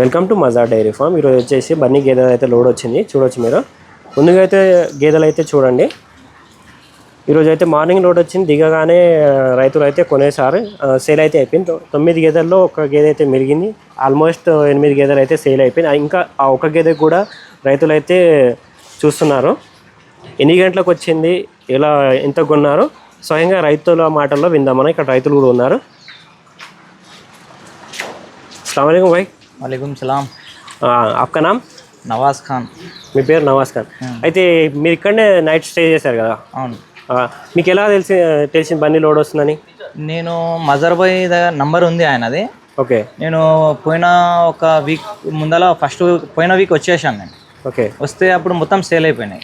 Welcome to Maza dairy farm. ఈరోజు వచ్చేసి బన్నీ గేదెలు అయితే లోడ్ వచ్చింది. చూడొచ్చు మీరు. ముందుగా అయితే గేదెలు అయితే చూడండి. ఈరోజు అయితే మార్నింగ్ లోడ్ వచ్చింది. దిగగానే రైతులు అయితే కొనేసారు సేల్ అయితే అయిపోయింది. తొమ్మిది గేదెల్లో ఒక గేదె అయితే మెరిగింది. ఆల్మోస్ట్ ఎనిమిది గేదెలు అయితే సేల్ అయిపోయింది. ఇంకా ఆ ఒక గేదె కూడా రైతులు అయితే చూస్తున్నారు. ఎన్ని గంటలకు వచ్చింది? ఎలా ఎంత కొన్నారు? స్వయంగా రైతుల మాటల్లో విందామని ఇక్కడ రైతులు కూడా ఉన్నారు. అస్సలం వైక్ వాలేకుమ్ సలాం. అక్క నామ్? నవాజ్ ఖాన్. మీ పేరు నవాజ్ ఖాన్. అయితే మీరు ఇక్కడనే నైట్ స్టే చేశారు కదా? అవును. మీకు ఎలా తెలిసి తెలిసిన బన్నీ లోడ్ వస్తుందని? నేను మజర్బాయ్ దగ్గర నంబర్ ఉంది ఆయనది. ఓకే. నేను పోయిన ఒక వీక్ ముందర ఫస్ట్ పోయిన వీక్ వచ్చేసాను నేను. ఓకే. వస్తే అప్పుడు మొత్తం సేల్ అయిపోయినాయి.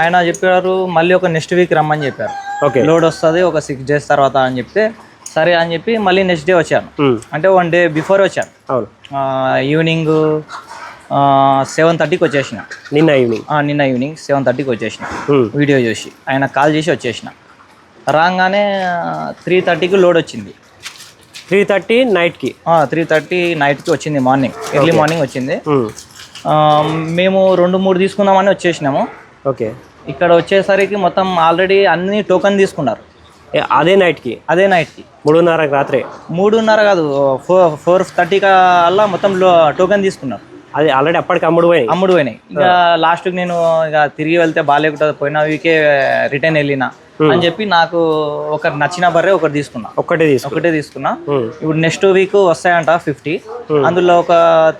ఆయన చెప్పారు మళ్ళీ ఒక నెక్స్ట్ వీక్ రమ్మని చెప్పారు. ఓకే. లోడ్ వస్తుంది ఒక సిక్స్ డేస్ తర్వాత అని చెప్తే సరే అని చెప్పి మళ్ళీ నెక్స్ట్ డే వచ్చాను. అంటే వన్ డే బిఫోర్ వచ్చాను. ఈవినింగ్ సెవెన్ థర్టీకి వచ్చేసిన. నిన్న ఈవినింగ్ నిన్న ఈవినింగ్ సెవెన్ థర్టీకి వచ్చేసిన. వీడియో చూసి ఆయన కాల్ చేసి వచ్చేసిన. రాగానే త్రీ థర్టీకి లోడ్ వచ్చింది. త్రీ థర్టీ నైట్కి త్రీ థర్టీ నైట్కి వచ్చింది మార్నింగ్ ఎర్లీ మార్నింగ్ వచ్చింది. మేము రెండు మూడు తీసుకుందామని వచ్చేసినాము. ఓకే ఇక్కడ వచ్చేసరికి మొత్తం ఆల్రెడీ అన్ని టోకన్ తీసుకున్నారు. అదే నైట్కి? అదే నైట్కి. మూడున్నరకు రాత్రే? మూడున్నర కాదు ఫోర్ ఫోర్ థర్టీకి అలా మొత్తం టోకన్ తీసుకున్నారు. అది ఆల్రెడీ అప్పటికి అమ్ముడు పోయి అమ్ముడు పోయినాయి. ఇక లాస్ట్కి నేను ఇక తిరిగి వెళ్తే బాగాలేకుండా పోయిన వీకే రిటర్న్ వెళ్ళిన. అని చెప్పి నాకు ఒకటి నచ్చిన బర్రె ఒకటి తీసుకున్నా. తీసుకు ఒకటే తీసుకున్నా. ఇప్పుడు నెక్స్ట్ వీక్ వస్తాయంట ఫిఫ్టీ. అందులో ఒక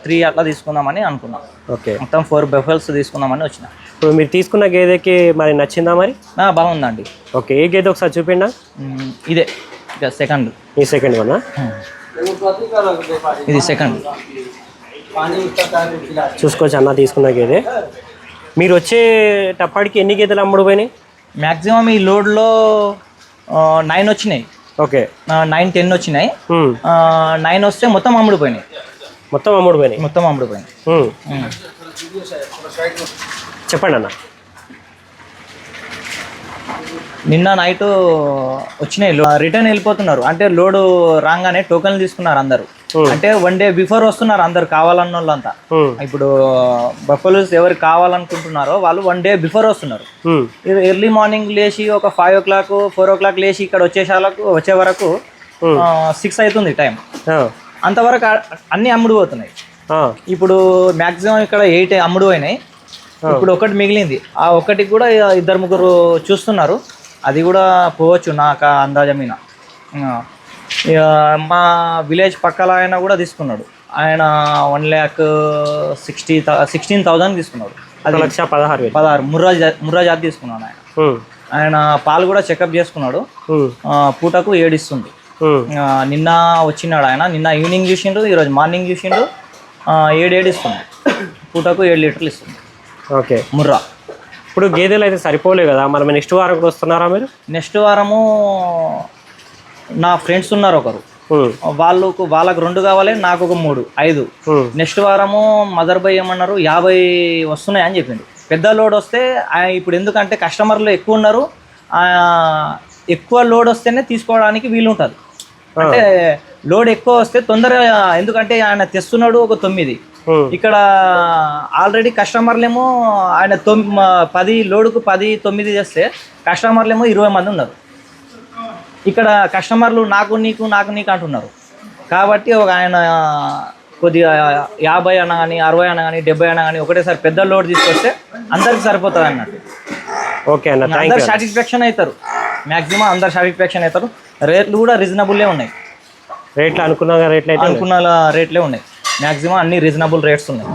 త్రీ అట్లా తీసుకుందామని అనుకున్నా. ఓకే. మొత్తం ఫోర్ బెఫల్స్ తీసుకుందామని వచ్చిన. ఇప్పుడు మీరు తీసుకున్న గేదెకి మరి నచ్చిందా మరి? బాగుందండి. ఓకే ఏ గేదె ఒకసారి చూపిండా? ఇదే. సెకండ్. ఈ సెకండ్ వన్? ఇది సెకండ్. చూసుకోవచ్చు అన్న తీసుకున్న గేదె. మీరు వచ్చేటప్పటికి ఎన్ని గేదెలు అమ్ముడు పోయినాయి? మ్యాక్సిమం ఈ లోడ్లో నైన్ వచ్చినాయి. ఓకే. నైన్ టెన్ వచ్చినాయి. నైన్ వస్తే మొత్తం అమ్ముడుపోయినాయి. మొత్తం అమ్ముడు పోయినాయి మొత్తం అమ్ముడుపోయినాయి. చెప్పండి అన్న. నిన్న నైట్ వచ్చినాయి. రిటర్న్ వెళ్ళిపోతున్నారు. అంటే లోడ్ రాగానే టోకెన్లు తీసుకున్నారు అందరు. అంటే వన్ డే బిఫోర్ వస్తున్నారు అందరు కావాలన్న వాళ్ళంతా ఇప్పుడు బఫలోస్ ఎవరు కావాలనుకుంటున్నారో వాళ్ళు వన్ డే బిఫోర్ వస్తున్నారు. ఎర్లీ మార్నింగ్ లేచి ఒక five o'clock four o'clock లేచి ఇక్కడ వచ్చేసాలకు వచ్చే వరకు సిక్స్ అవుతుంది టైం అంతవరకు అన్ని అమ్ముడు పోతున్నాయి. ఇప్పుడు మ్యాక్సిమం ఇక్కడ ఎయిట్ అమ్ముడు పోయినాయి. ఇప్పుడు ఒకటి మిగిలింది. ఆ ఒకటికి కూడా ఇద్దరు ముగ్గురు చూస్తున్నారు. అది కూడా పోవచ్చు నాకు అందాజ మీద. మా విలేజ్ పక్కల ఆయన కూడా తీసుకున్నాడు. ఆయన one lakh sixty sixteen thousand తీసుకున్నాడు. అది లక్ష పదహారు పదహారు ముర్రా ముర్రా జాతి తీసుకున్నాడు ఆయన. ఆయన పాలు కూడా చెకప్ చేసుకున్నాడు. పూటకు ఏడిస్తుంది నిన్న వచ్చినాడు ఆయన. నిన్న ఈవినింగ్ చూసిండు ఈరోజు మార్నింగ్ చూసిండు. ఏడు ఏడు ఇస్తుంది పూటకు ఏడు లీటర్లు ఇస్తుంది ఓకే. ముర్రా. ఇప్పుడు గేదెలు అయితే సరిపోలే కదా? మరి నెక్స్ట్ వారం కూడా వస్తున్నారా మీరు? నెక్స్ట్ వారము నా ఫ్రెండ్స్ ఉన్నారు ఒకరు. వాళ్ళకు వాళ్ళకు రెండు కావాలి నాకు ఒక మూడు ఐదు. నెక్స్ట్ వారము మదర్ బై ఏమన్నారు యాభై వస్తున్నాయి అని చెప్పిండు. పెద్ద లోడ్ వస్తే ఇప్పుడు ఎందుకంటే కస్టమర్లు ఎక్కువ ఉన్నారు ఎక్కువ లోడ్ వస్తేనే తీసుకోవడానికి వీలుంటుంది అంటే లోడ్ ఎక్కువ వస్తే తొందరగా ఎందుకంటే ఆయన తెస్తున్నాడు ఒక తొమ్మిది. ఇక్కడ ఆల్రెడీ కస్టమర్లేమో ఆయన తొమ్ పది లోడుకు పది తొమ్మిది చేస్తే కస్టమర్లేమో ఇరవై మంది ఉన్నారు. ఇక్కడ కస్టమర్లు నాకు నీకు నాకు నీకు అంటున్నారు. కాబట్టి ఒక ఆయన కొద్దిగా యాభై అన్న కానీ అరవై అన్న కానీ డెబ్బై అన్న కానీ ఒకటేసారి పెద్ద లోడ్ తీసుకొస్తే అందరికి సరిపోతుంది అన్నట్టు. ఓకే అన్న అందరు సాటిస్ఫాక్షన్ అవుతారు. మ్యాక్సిమం అందరు సాటిస్ఫాక్షన్ అవుతారు. రేట్లు కూడా రీజనబుల్లే ఉన్నాయి. రేట్లు అనుకున్న రేట్లు అయితే అనుకున్న రేట్లే ఉన్నాయి. మ్యాక్సిమం అన్ని రీజనబుల్ రేట్స్ ఉన్నాయి.